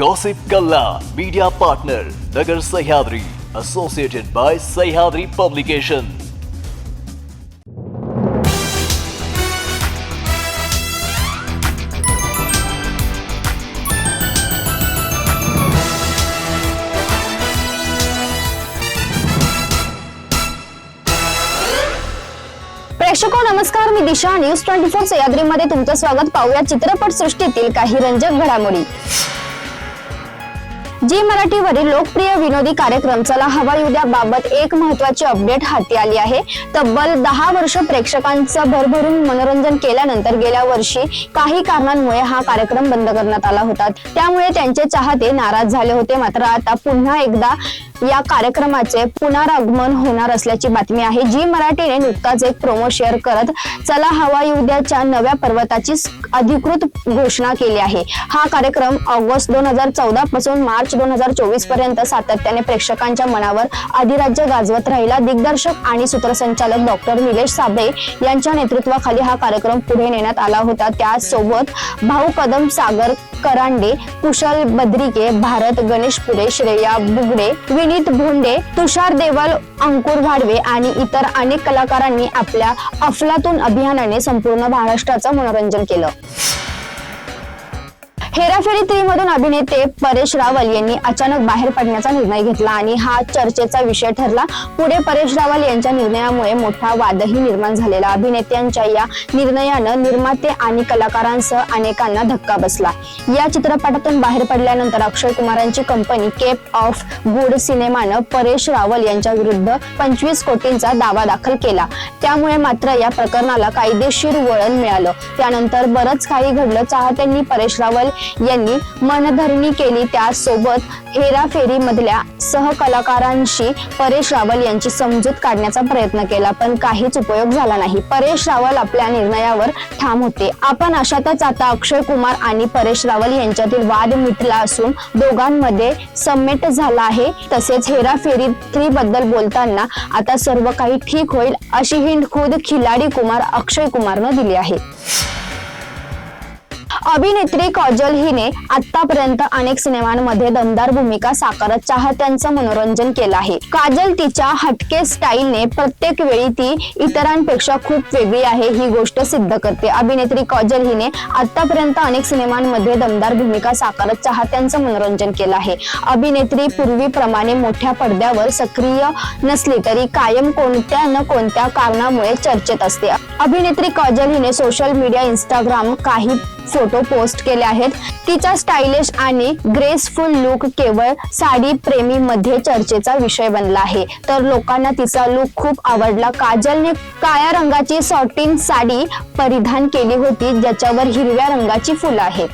Gossip Kalla, media partner, Nagar Sahyadri, associated by Sahyadri Publication. प्रेक्षको नमस्कार मी Disha news twenty four सह्याद्रीमध्ये तुमचं स्वागत पाहूया चित्रपट सृष्टीतील काही रंजक घडामोडी जी मराठीवरील लोकप्रिय विनोदी कार्यक्रम चला हवा युद्या बाबत एक महत्वाची अपडेट हाती आली आहे. तब्बल दहा वर्ष प्रेक्षकांचं भरभरून मनोरंजन केल्यानंतर गेल्या वर्षी काही कारणांमुळे हा कार्यक्रम बंद करण्यात आला होता. त्यामुळे त्यांचे चाहते नाराज झाले होते. मात्र आता पुन्हा एकदा या कार्यक्रमाचे पुनरागमन होणार असल्याची बातमी आहे. जी मराठीने नुकताच एक प्रोमो शेअर करत चला हवा उद्याच्या नव्या पर्वताची अधिकृत घोषणा केली आहे. हा कार्यक्रम ऑगस्ट दोन हजार चौदा पासून मार्च दोन हजार चोवीसपर्यंत सातत्याने प्रेक्षकांच्या मनावर अधिराज्य गाजवत राहिला. दिग्दर्शक आणि सूत्रसंचालक डॉक्टर निलेश साबळे यांच्या नेतृत्वाखाली हा कार्यक्रम पुढे नेण्यात आला होता. त्यासोबत भाऊ कदम सागर करांडे कुशल बद्रिके भारत गणेशपुरे श्रेया बुगडे विनीत भोंडे तुषार देवल अंकुर भाडवे आणि इतर अनेक कलाकारांनी आपल्या अफलातून अभियानाने संपूर्ण महाराष्ट्राचं मनोरंजन केलं. हेराफेरी थ्री मधून अभिनेते परेश रावल यांनी अचानक बाहेर पडण्याचा निर्णय घेतला आणि हा चर्चेचा विषय ठरला. पुढे परेश रावल यांच्या निर्णयामुळे मोठा वादही निर्माण झालेला. अभिनेत्यांच्या या निर्णयानं निर्माते आणि कलाकारांसह अनेकांना धक्का बसला. या चित्रपटातून बाहेर पडल्यानंतर अक्षय कुमारांची कंपनी केप ऑफ गुड सिनेमानं परेश रावल यांच्या विरुद्ध पंचवीस कोटींचा दावा दाखल केला. त्यामुळे मात्र या प्रकरणाला कायदेशीर वळण मिळालं. त्यानंतर बरंच काही घडलं. चाहत्यांनी परेश रावल यांनी मनधरणी केली. त्यासोबत हेराफेरी मधल्या सहकलाकारांशी परेश रावल यांची समजूत काढण्याचा प्रयत्न केला. पण काहीच उपयोग झाला नाही. परेश रावल आपल्या निर्णयावर ठाम होते. आपण अशातच आता अक्षय कुमार आणि परेश रावल यांच्यातील वाद मिटला असून दोघांमध्ये समेट झाला आहे. तसेच हेराफेरी थ्री बद्दल बोलताना आता सर्व काही ठीक होईल अशी हिंट खुद खिलाडी कुमार अक्षय कुमारनं दिली आहे. अभिनेत्री काजल हिने आतापर्यंत अनेक सिनेमांमध्ये दमदार भूमिका साकारत चाहत्यांचं मनोरंजन केलं आहे. काजल तिच्या हटके स्टाईलने प्रत्येक वेळी ती इतरांपेक्षा खूप वेगळी आहे ही गोष्ट सिद्ध करते. अभिनेत्री काजल हिने आतापर्यंत अनेक सिनेमांमध्ये दमदार भूमिका साकारत चाहत्यांचं मनोरंजन केलं आहे. अभिनेत्री पूर्वीप्रमाणे मोठ्या पडद्यावर सक्रिय नसली तरी कायम कोणत्या न कोणत्या कारणामुळे चर्चेत असते. अभिनेत्री काजल हिने सोशल मीडिया इंस्टाग्राम काही फोटो पोस्ट केले आहेत. तिचा स्टायलिश आणि ग्रेसफुल लुक केवळ साडी प्रेमी मध्ये चर्चेचा विषय बनला आहे. तर लोकांना तिचा लुक खूप आवडला. काजलने काळ्या रंगाची सॉटिन साडी परिधान केली होती ज्याच्यावर हिरव्या रंगाची फुलं आहेत.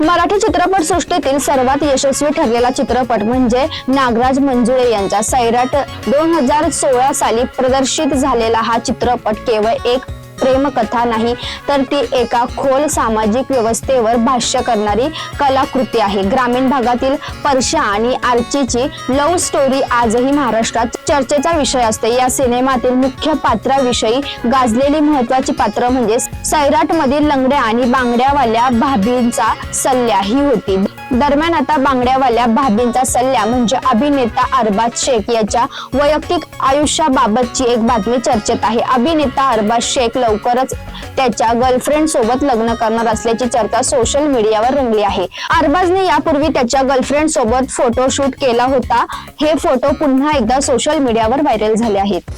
मराठी चित्रपट सृष्टीतील सर्वात यशस्वी ठरलेला चित्रपट म्हणजे नागराज मंजुळे यांचा सैराट दोन हजार सोळा साली प्रदर्शित झालेला हा चित्रपट केवळ एक प्रेमकथा नाही तर ती एका खोल सामाजिक व्यवस्थेवर भाष्य करणारी कलाकृती आहे. ग्रामीण भागातील परशा आणि आर्चीची लव्ह स्टोरी आजही महाराष्ट्रात चर्चेचा विषय असते. या सिनेमातील मुख्य पात्राविषयी गाजलेली महत्वाची पात्र म्हणजे सैराट मधील लंगड्या आणि बांगड्यावाल्या भाभींचा सल्ल्या ही होती. दरम्यान आता बांगड्यावाल्या भाभींचा सल्ला म्हणजे अभिनेता अरबाज शेख याच्या वैयक्तिक आयुष्याबाबतची एक बातमी चर्चेत आहे. अभिनेता अरबाज शेख लवकरच त्याच्या गर्लफ्रेंड सोबत लग्न करणार असल्याची चर्चा सोशल मीडियावर रंगली आहे. अरबाजने यापूर्वी त्याच्या गर्लफ्रेंड सोबत फोटोशूट केला होता. हे फोटो पुन्हा एकदा सोशल मीडियावर व्हायरल झाले आहेत.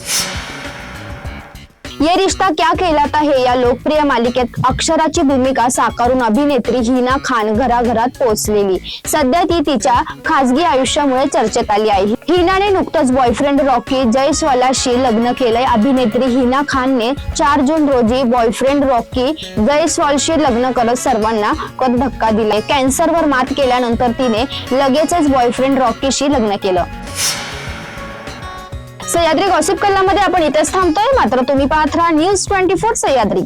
ये रिश्ता क्या कहलाता है? या लोकप्रिय मालिकेत अक्षराची भूमिका साकारून अभिनेत्री हिना खान घराघरात पोहोचलेली. सध्या ती तिच्या खासगी आयुष्यामुळे चर्चेत आली आहे. हिनाने नुकतंच बॉयफ्रेंड रॉकी जयस्वालाशी लग्न केलंय. अभिनेत्री हिना खानने चार जून रोजी बॉयफ्रेंड रॉकी जयस्वालशी लग्न करत सर्वांना कत धक्का दिलाय. कॅन्सरवर मात केल्यानंतर तिने लगेचच बॉयफ्रेंड रॉकीशी लग्न केलं. सह्याद्री गॉसिप कल्लामध्ये आपण इथेच थांबतोय. मात्र तुम्ही पाहत राहा न्यूज ट्वेंटी फोर सह्याद्री.